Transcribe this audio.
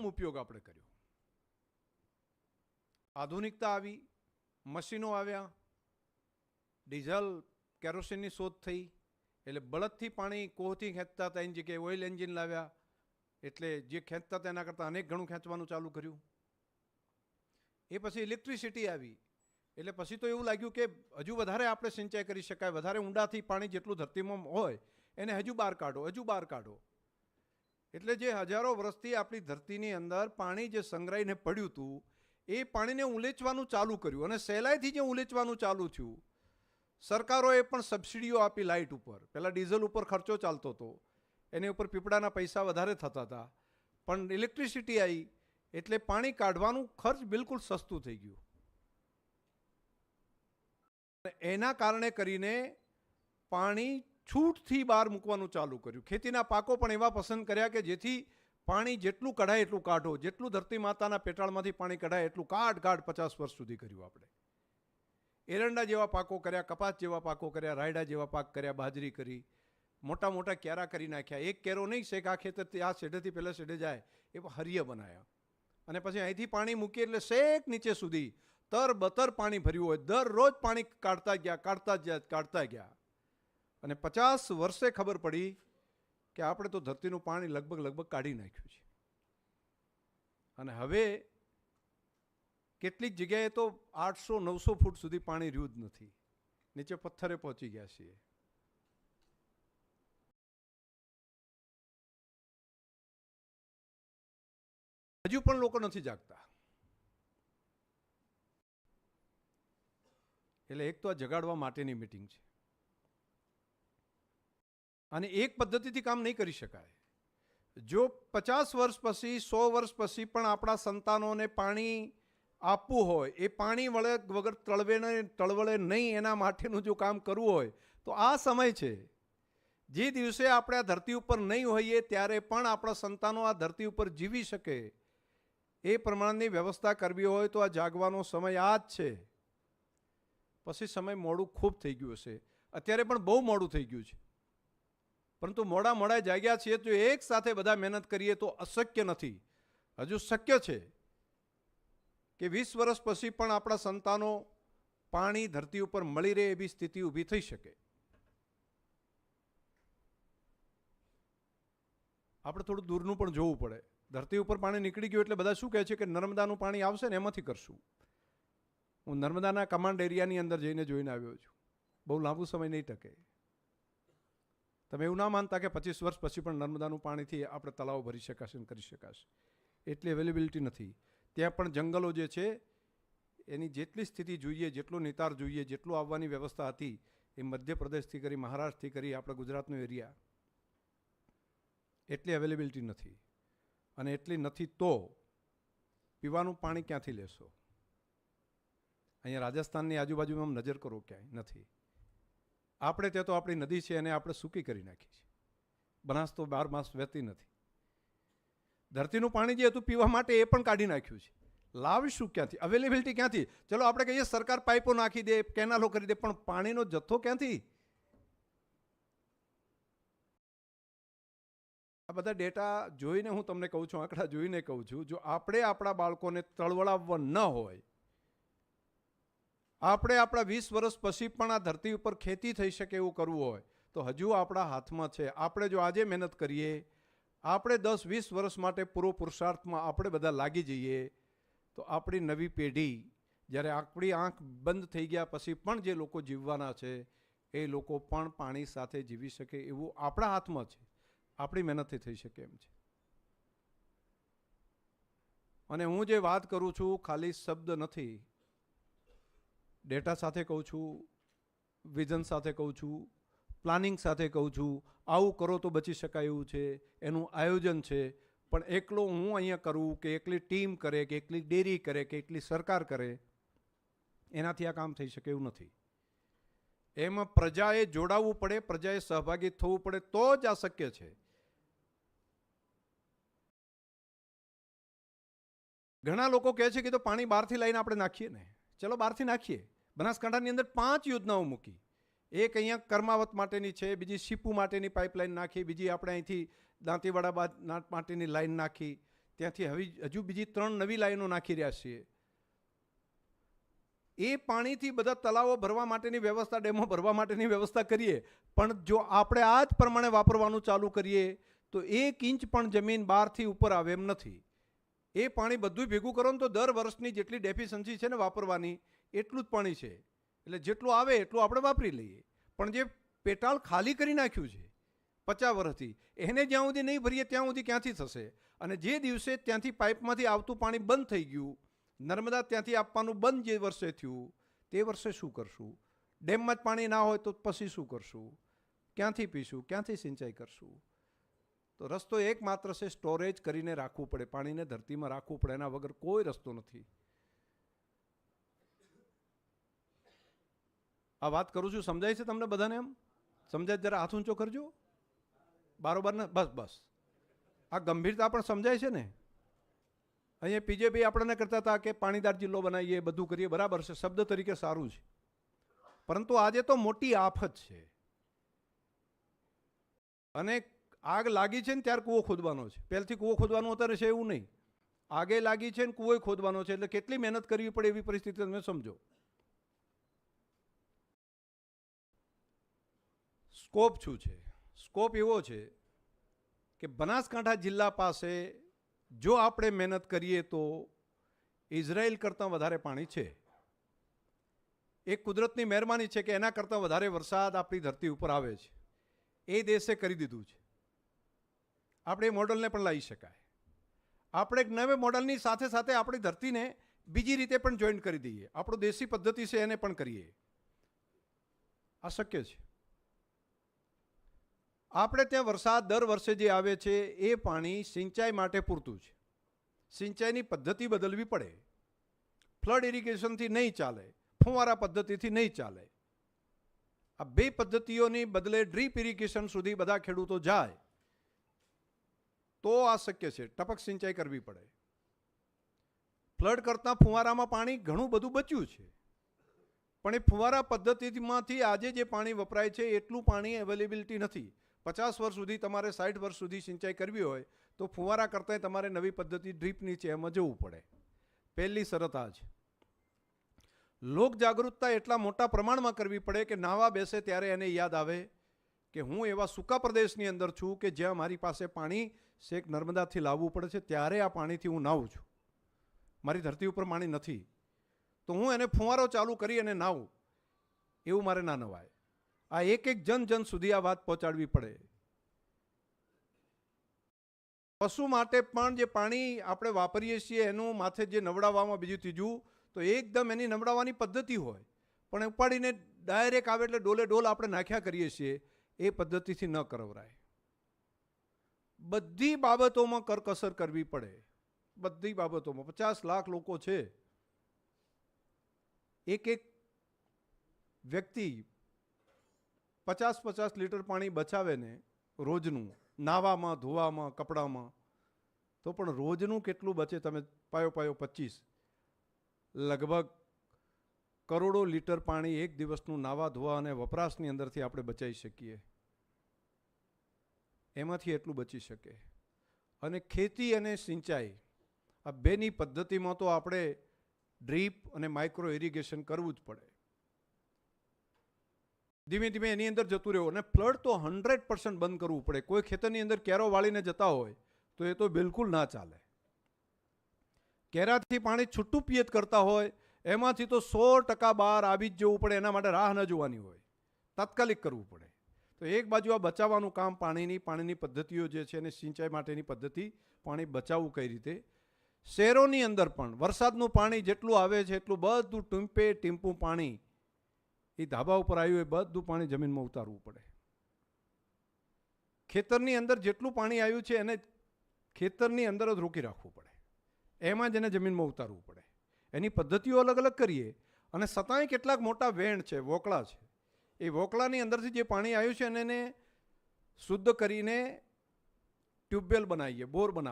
તમામ ઉપયોગ આપણે કર્યો. આધુનિકતા આવી, મશીનો આવ્યા, ડીઝલ કેરોસીનની શોધ થઈ, એટલે બળદથી પાણી કોહથી ખેંચતા હતા, એની જગ્યાએ ઓઇલ એન્જિન લાવ્યા, એટલે જે ખેંચતા તેના કરતાં અનેક ઘણું ખેંચવાનું ચાલુ કર્યું. એ પછી ઇલેક્ટ્રિસિટી આવી, એટલે પછી તો એવું લાગ્યું કે હજુ વધારે આપણે સિંચાઈ કરી શકાય, વધારે ઊંડાથી પાણી જેટલું ધરતીમાં હોય, એને હજુ બહાર કાઢો, હજુ બહાર કાઢો. એટલે જે હજારો વર્ષથી આપણી ધરતીની અંદર પાણી જે સંગ્રહીને પડ્યું હતું, એ પાણીને ઉલેચવાનું ચાલુ કર્યું અને સહેલાઈથી જે ઉલેચવાનું ચાલુ થયું, સરકારોએ પણ સબસિડીઓ આપી લાઇટ ઉપર. પહેલાં ડીઝલ ઉપર ખર્ચો ચાલતો હતો. એની ઉપર પીપળાના પૈસા વધારે થતા હતા. પણ ઇલેક્ટ્રિસિટી આવી એટલે પાણી કાઢવાનું ખર્ચ બિલકુલ સસ્તું થઈ ગયું. એના કારણે કરીને પાણી છૂટથી બહાર મૂકવાનું ચાલુ કર્યું. ખેતીના પાકો પણ એવા પસંદ કર્યા કે જેથી પાણી જેટલું કઢાય એટલું કાઢો. જેટલું ધરતી માતાના પેટાળમાંથી પાણી કઢાય એટલું કાઢ કાઢ પચાસ વર્ષ સુધી કર્યું આપણે. એરંડા જેવા પાકો કર્યા, કપાસ જેવા પાકો કર્યા, રાયડા જેવા પાક કર્યા, બાજરી કરી, મોટા મોટા ક્યારા કરી નાખ્યા. એક કેરો નહીં, શેક આ ખેતરથી, આ શેઢેથી પહેલાં શેઢે જાય એ હરિય બનાવ્યા અને પછી અહીંથી પાણી મૂકીએ એટલે શેક નીચે સુધી તર બતર પાણી ભર્યું હોય. દરરોજ પાણી કાઢતા ગયા કાઢતા ગયા કાઢતા ગયા. અને પચાસ વર્ષે ખબર પડી કે આપણે તો ધરતીનું પાણી લગભગ લગભગ કાઢી નાખ્યું છે. અને હવે કેટલીક જગ્યાએ તો આઠસો, નવસો ફૂટ સુધી પાણી રહ્યું જ નથી. નીચે પથ્થરે પહોંચી ગયા છીએ. હજુ પણ લોકો નથી જાગતા. એટલે એક તો આ જગાડવા માટેની મિટિંગ છે. અને એક પદ્ધતિથી કામ નહીં કરી શકાય. જો પચાસ વર્ષ પછી, સો વર્ષ પછી પણ આપણા સંતાનોને પાણી આપવું હોય, એ પાણી વળે વગર તળવે તળવળે નહીં એના માટેનું જો કામ કરવું હોય, તો આ સમય છે. જે દિવસે આપણે આ ધરતી ઉપર નહીં હોઈએ, ત્યારે પણ આપણા સંતાનો આ ધરતી ઉપર જીવી શકે. એ પ્રમાણની વ્યવસ્થા કરવી હોય તો આ જાગવાનો સમય આ જ છે. પછી સમય મોડું ખૂબ થઈ ગયું હશે. અત્યારે પણ બહુ મોડું થઈ ગયું છે. પરંતુ મોડા મોડા જાગ્યા છીએ તો એક સાથે બધા મહેનત કરીએ તો અશક્ય નથી. હજુ શક્ય છે કે વીસ વર્ષ પછી પણ આપણા સંતાનો પાણી ધરતી ઉપર મળી રહે એવી સ્થિતિ ઊભી થઈ શકે. આપણે થોડું દૂરનું પણ જોવું પડે. ધરતી ઉપર પાણી નીકળી ગયું એટલે બધા શું કહે છે કે નર્મદાનું પાણી આવશે ને એમાંથી કરશું. હું નર્મદાના કમાન્ડ એરિયાની અંદર જઈને જોઈને આવ્યો છું. બહુ લાંબુ સમય નહીં ટકે. તમે એવું ના માનતા કે પચીસ વર્ષ પછી પણ નર્મદાનું પાણીથી આપણે તળાવ ભરી શકાશે અને કરી શકાશે. એટલી અવેલેબિલિટી નથી. ત્યાં પણ જંગલો જે છે, એની જેટલી સ્થિતિ જોઈએ, જેટલો નિતાર જોઈએ, જેટલું આવવાની વ્યવસ્થા હતી, એ મધ્યપ્રદેશથી કરી, મહારાષ્ટ્રથી કરી, આપણા ગુજરાતનો એરિયા, એટલી અવેલેબિલિટી નથી. અને એટલી નથી તો પીવાનું પાણી ક્યાંથી લેશો? અહીંયા રાજસ્થાનની આજુબાજુમાં નજર કરો ક્યાંય નથી. આપણે ત્યાં તો આપણી નદી છે એને આપણે સૂકી કરી નાખી છે. બનાસ તો બાર માસ વહેતી નથી. ધરતીનું પાણી જે હતું પીવા માટે એ પણ કાઢી નાખ્યું છે. લાવીશું ક્યાંથી? અવેલેબિલિટી ક્યાંથી? ચલો, આપણે કહીએ સરકાર પાઇપો નાખી દે કેનાલો કરી દે, પણ પાણીનો જથ્થો ક્યાંથી? આ બધા ડેટા જોઈને હું તમને કહું છું, આંકડા જોઈને કહું છું. જો આપણે આપણા બાળકોને તળવળાવવા ન હોય આપણે આપણા વીસ વર્ષ પછી પણ આ ધરતી ઉપર ખેતી થઈ શકે એવું કરવું હોય, તો હજુ આપણા હાથમાં છે. આપણે જો આજે મહેનત કરીએ, આપણે દસ વીસ વર્ષ માટે પૂરો પુરુષાર્થમાં આપણે બધા લાગી જઈએ, તો આપણી નવી પેઢી જ્યારે આપણી આંખ બંધ થઈ ગયા પછી પણ જે લોકો જીવવાના છે, એ લોકો પણ પાણી સાથે જીવી શકે એવું આપણા હાથમાં છે. આપણી મહેનતથી થઈ શકે એમ છે. અને હું જે વાત કરું છું, ખાલી શબ્દ નથી ડેટા સાથે કહું છું, વિઝન સાથે કહું છું, પ્લાનિંગ સાથે કહું છું, આવું કરો તો બચી શકાય એવું છે, એનું આયોજન છે. પણ એકલો હું અહીંયા કરું કે એકલી ટીમ કરે કે એકલી ડેરી કરે કે એકલી સરકાર કરે, એનાથી આ કામ થઈ શકે એવું નથી. એમાં પ્રજાએ જોડાવવું પડે, પ્રજાએ સહભાગી થવું પડે તો જ આ શક્ય છે. ઘણા લોકો કહે છે કે તો પાણી બહારથી લઈને આપણે નાખીએ ને. ચલો બહારથી નાખીએ. બનાસકાંઠાની અંદર પાંચ યોજનાઓ મૂકી. એક અહીંયા કર્માવત માટેની છે, બીજી સીપુ માટેની પાઇપલાઇન નાખી, બીજી આપણે અહીંથી દાંતીવાડા બાદ માટેની લાઇન નાખી, ત્યાંથી હવે હજુ બીજી ત્રણ નવી લાઈનો નાખી રહ્યા છીએ. એ પાણીથી બધા તલાવો ભરવા માટેની વ્યવસ્થા, ડેમો ભરવા માટેની વ્યવસ્થા કરીએ. પણ જો આપણે આ જ પ્રમાણે વાપરવાનું ચાલુ કરીએ, તો એક ઇંચ પણ જમીન બહારથી ઉપર આવે એમ નથી. એ પાણી બધું ભેગું કરો ને તો દર વર્ષની જેટલી ડેફિશન્સી છે ને વાપરવાની, એટલું જ પાણી છે. એટલે જેટલું આવે એટલું આપણે વાપરી લઈએ. પણ જે પેટાળ ખાલી કરી નાખ્યું છે, પચાસ વર્ષથી, એને જ્યાં સુધી નહીં ભરીએ ત્યાં સુધી ક્યાંથી થશે? અને જે દિવસે ત્યાંથી પાઇપમાંથી આવતું પાણી બંધ થઈ ગયું, નર્મદા ત્યાંથી આપવાનું બંધ જે વર્ષે થયું, તે વર્ષે શું કરશું? ડેમમાં જ પાણી ના હોય તો પછી શું કરશું? ક્યાંથી પીશું? ક્યાંથી સિંચાઈ કરશું? તો રસ્તો એકમાત્ર છે સ્ટોરેજ કરીને રાખવું પડે, પાણીને ધરતીમાં રાખવું પડે, એના વગર કોઈ રસ્તો નથી. આ વાત કરું છું, સમજાય છે તમને બધાને એમ? સમજાય જરા હાથ ઊંચો કરજો. બારોબાર ને બસ બસ. આ ગંભીરતા પણ સમજાય છે ને? અહીંયા પીજેપી આપણને કરતા હતા કે પાણીદાર જિલ્લો બનાવીએ, બધું કરીએ, બરાબર છે, શબ્દ તરીકે સારું છે. પરંતુ આજે તો મોટી આફત છે. અને આગ લાગી છે ને ત્યારે કૂવો ખોદવાનો છે. પહેલથી કૂવો ખોદવાનો અત્યારે છે એવું નહીં. આગે લાગી છે ને કૂવો ખોદવાનો છે, એટલે કેટલી મહેનત કરવી પડે એવી પરિસ્થિતિ તમે સમજો. સ્કોપ શું છે? સ્કોપ એવો છે કે બનાસકાંઠા જિલ્લા પાસે જો આપણે મહેનત કરીએ તો ઇઝરાયલ કરતાં વધારે પાણી છે. એ કુદરતની મહેરબાની છે કે એના કરતાં વધારે વરસાદ આપણી ધરતી ઉપર આવે છે. એ દેશે કરી દીધું છે. આપણે એ મોડલને પણ લાવી શકાય. આપણે એક નવે મોડલની સાથે સાથે આપણી ધરતીને બીજી રીતે પણ જોઈન્ટ કરી દઈએ. આપણો દેશી પદ્ધતિ છે એને પણ કરીએ. આ શક્ય છે. આપણે ત્યાં વરસાદ દર વર્ષે જે આવે છે, એ પાણી સિંચાઈ માટે પૂરતું છે. સિંચાઈની પદ્ધતિ બદલવી પડે. ફ્લડ ઇરિગેશનથી નહીં ચાલે. ફુવારા પદ્ધતિથી નહીં ચાલે. આ બે પદ્ધતિઓની બદલે ડ્રીપ ઇરિગેશન સુધી બધા ખેડૂતો જાય. તો આ શક્ય છે. ટપક સિંચાઈ કરવી પડે. ફ્લડ કરતાં ફુવારામાં પાણી ઘણું બધું બચ્યું છે. પણ એ ફુવારા પદ્ધતિમાંથી આજે જે પાણી વપરાય છે, એટલું પાણી અવેલેબિલિટી નથી. પચાસ વર્ષ સુધી તમારે સાઠ વર્ષ સુધી સિંચાઈ કરવી હોય, તો ફુવારા કરતાંય તમારે નવી પદ્ધતિ ડ્રીપની છે, એમાં જવું પડે. પહેલી શરત આ છે. લોક જાગૃતતા એટલા મોટા પ્રમાણમાં કરવી પડે કે નાવા બેસે ત્યારે એને યાદ આવે કે હું એવા સૂકા પ્રદેશની અંદર છું કે જ્યાં મારી પાસે પાણી શેક નર્મદાથી લાવવું પડે છે, ત્યારે આ પાણીથી હું નાહું છું. મારી ધરતી ઉપર પાણી નથી. તો હું એને ફુવારો ચાલુ કરી અને નાહું. એવું મારે ના નવાય. આ એક એક જન જન સુધી આ વાત પહોંચાડવી પડે. પશુ માટે પણ જે પાણી આપણે વાપરીએ છીએ, એનું માથે જે નવડાવવામાં બીજું ત્રીજું, તો એકદમ એની નવડાવવાની પદ્ધતિ હોય. પણ ઉપાડીને ડાયરેક્ટ આવે એટલે ડોલે ડોલ આપણે નાખ્યા કરીએ છીએ. એ પદ્ધતિથી ન કરવરાય. બધી બાબતોમાં કરકસર કરવી પડે. બધી બાબતોમાં. પચાસ લાખ લોકો છે. એક એક વ્યક્તિ પચાસ પચાસ લીટર પાણી બચાવે ને રોજનું, નાવામાં, ધોવામાં, કપડામાં, તો પણ રોજનું કેટલું બચે? તમે પાયો પાયો પચીસ. લગભગ કરોડો લીટર પાણી એક દિવસનું નાવા, ધોવા અને વપરાશની અંદરથી આપણે બચાવી શકીએ. એમાંથી એટલું બચી શકે. અને ખેતી અને સિંચાઈ, આ બેની પદ્ધતિમાં તો આપણે ડ્રીપ અને માઇક્રો ઇરિગેશન કરવું જ પડે. ધીમે ધીમે એની અંદર જતું રહેવું અને ફ્લડ તો હંડ્રેડ પર્સન્ટ બંધ કરવું પડે. કોઈ ખેતરની અંદર કેરો વાળીને જતા હોય, તો એ તો બિલકુલ ના ચાલે. કેરાથી પાણી છૂટું પિયત કરતા હોય, એમાંથી તો સો ટકા બહાર આવી જ જવું પડે, એના માટે રાહ ન જોવાની હોય. તાત્કાલિક કરવું પડે. તો એક બાજુ આ બચાવવાનું કામ પાણીની પાણીની પદ્ધતિઓ જે છે એને સિંચાઈ માટેની પદ્ધતિ પાણી બચાવવું કઈ રીતે? શહેરોની અંદર પણ વરસાદનું પાણી જેટલું આવે છે, એટલું બધું ટીમ્પે ટીમ્પું પાણી એ ધાબા ઉપર આવ્યું એ બધું પાણી જમીનમાં ઉતારવું પડે. ખેતરની અંદર જેટલું પાણી આવ્યું છે એને ખેતરની અંદર જ રોકી રાખવું પડે. એમાં જ એને જમીનમાં ઉતારવું પડે. એની પદ્ધતિઓ અલગ અલગ કરીએ અને સતાંય કેટલાક મોટા વેણ છે, વોકળા છે. એ વોકળાની અંદરથી જે પાણી આવ્યું છે એને શુદ્ધ કરીને ટ્યુબવેલ બનાવીએ બોર બનાવીએ.